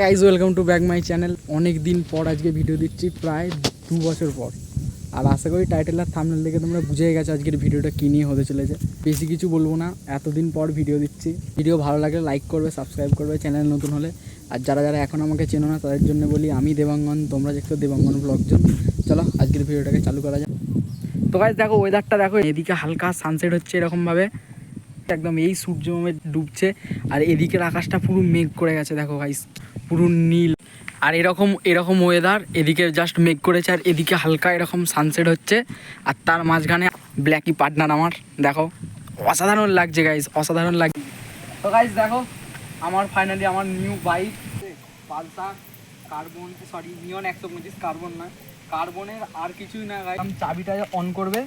Eyes welcome to back my channel অনেক দিন পর আজকে ভিডিও দিচ্ছি, প্রায় দু বছর পর। আর আশা করি টাইটেল আর থামনেল দেখে তোমরা বুঝে গেছো আজকের ভিডিওটা কী নিয়ে হতে চলেছে। বেশি কিছু বলব না, এতদিন পর ভিডিও দিচ্ছি। ভিডিও ভালো লাগলে লাইক করবে সাবস্ক্রাইব করবে চ্যানেল নতুন হলে। আর যারা যারা এখন আমাকে চেনো না, তাদের জন্য বলি, আমি দেবাঙ্গন, তোমরা দেখছ দেবাঙ্গন ব্লগজন চলো, আজকের ভিডিওটাকে চালু করা যাক। তো গাছ দেখো ওয়েদারটা দেখো, এদিকে হালকা সানসেট হচ্ছে এরকমভাবে। একদম এই সূর্য ডুবছে, আর এদিকের আকাশটা পুরো মেঘ করে গেছে, দেখো গাইস পুরো নীল। আর এরকম এরকম ওয়েদার এদিকে জাস্ট মেঘ করেছে, আর এদিকে হালকা এরকম সানসেট হচ্ছে। আর তার মাঝখানে ব্ল্যাকি পার্টনার আমার, দেখো, অসাধারণ লাগছে গাইস অসাধারণ লাগছে। তো গাইস দেখো, আমার ফাইনালি আমার new bike Pulsar carbon sorry neon একশো পঁচিশ কার্বন না কার্বনের আর কিছুই না গাইস চাবিটা অন করবে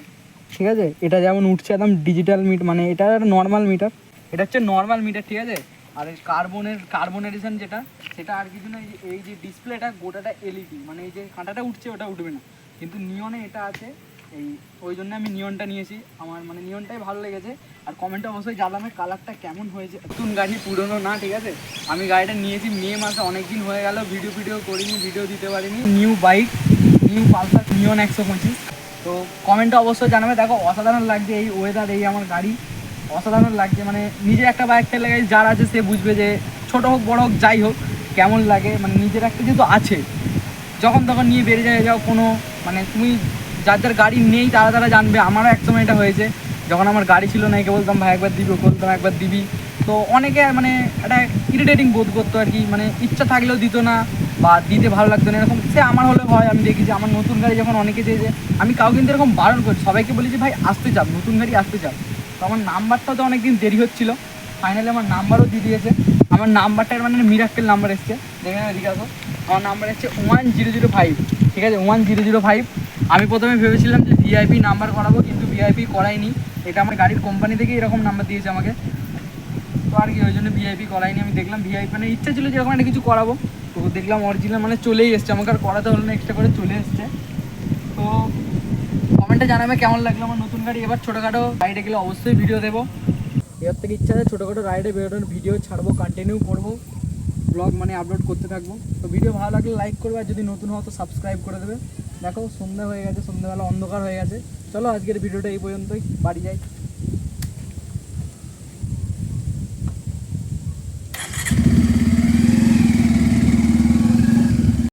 ঠিক আছে? এটা যেমন উঠছে একদম ডিজিটাল মিট মানে এটা নর্মাল মিটার এটা হচ্ছে নর্মাল মিটার ঠিক আছে? আর এই কার্বনের কার্বন এডিশন যেটা, সেটা আর কিছু না, এই যে- এই যে ডিসপ্লেটা গোটাটা এলইডি মানে এই যে কাঁটাটা উঠছে, ওটা উঠবে না। কিন্তু নিয়নে এটা আছে, এই, ওই জন্য আমি নিয়নটা নিয়েছি। আমার মানে নিয়নটাই ভালো লেগেছে। আর কমেন্টে অবশ্যই জানাবে কালারটা কেমন হয়েছে। নতুন গাড়ি পুরনো না, ঠিক আছে? আমি গাড়িটা নিয়েছি মে মাসে অনেক দিন হয়ে গেল। ভিডিও ভিডিও করিনি ভিডিও দিতে পারিনি। New bike new Pulsar neon একশো পঁচিশ। তো কমেন্টে অবশ্যই জানাবে। দেখো, অসাধারণ লাগছে এই ওয়েদার এই আমার গাড়ি। অসাধারণ লাগছে মানে নিজের একটা বাইক গেছে যার আছে সে বুঝবে যে ছোট হোক, বড় হোক, যাই হোক, কেমন লাগে। মানে নিজের একটা যেহেতু আছে, যখন তখন নিয়ে বেরিয়ে যায়, যাও কোনো মানে তুমি যার যার গাড়ি নেই, তারা তারা জানবে। আমারও এক সময় এটা হয়েছে, যখন আমার গাড়ি ছিল না, একে বলতাম, ভাই, একবার দিবি বলতাম, একবার দিবি। তো অনেকে মানে একটা ইরিটেটিং বোধ করতো আর কি মানে ইচ্ছা থাকলেও দিত না। বা দিতে ভালো লাগতো না, এরকম সে আমার হলে হয়, আমি দেখি যে আমার নতুন গাড়ি যখন অনেকে চেয়েছে আমি কাউ কিন্তু এরকম বারণ করি, সবাইকে বলি যে, ভাই, আসতে চাপ, নতুন গাড়ি আসতে চাপ। তো আমার নাম্বারটা তো অনেকদিন দেরি হচ্ছিল ফাইনালি আমার নাম্বারও দিয়ে দিয়েছে। আমার নাম্বারটার মানে মিরাক্কেল নাম্বার এসছে, দেখে না এদিকে আসো। আমার নাম্বার এসছে ওয়ান জিরো জিরো ফাইভ ঠিক আছে? ওয়ান জিরো জিরো ফাইভ আমি প্রথমে ভেবেছিলাম যে ভিআইপি নাম্বার করাবো, কিন্তু ভিআইপি করাইনি। এটা আমার গাড়ির কোম্পানি থেকে এরকম নাম্বার দিয়েছে আমাকে। তো আর কি, ওই জন্য ভিআইপি করাইনি। আমি দেখলাম ভিআইপি মানে ইচ্ছা ছিল যে এরকম একটা কিছু করাবো। তো দেখলাম অরিজিনাল মানে চলেই এসছে। আমাকে আর করাতে হলো না এক্সট্রা করে চলে এসছে। তো কমেন্টে জানাবে কেমন লাগল আমার নতুন গাড়ি। এবার ছোটোখাটো রাইডে গেলে অবশ্যই ভিডিও দেবো। এবার থেকে ইচ্ছা আছে ছোটোখাটো রাইডে বেরোনোর ভিডিও ছাড়বো কন্টিনিউ করব ব্লগ মানে আপলোড করতে থাকব। তো ভিডিও ভালো লাগলে লাইক করবে, আর যদি নতুন হও তো সাবস্ক্রাইব করে দেবে। দেখো, সন্ধ্যা হয়ে গেছে, সন্ধ্যাবেলা অন্ধকার হয়ে গেছে। চলো আজকের ভিডিওটা এই পর্যন্তই, বাড়ি যাই।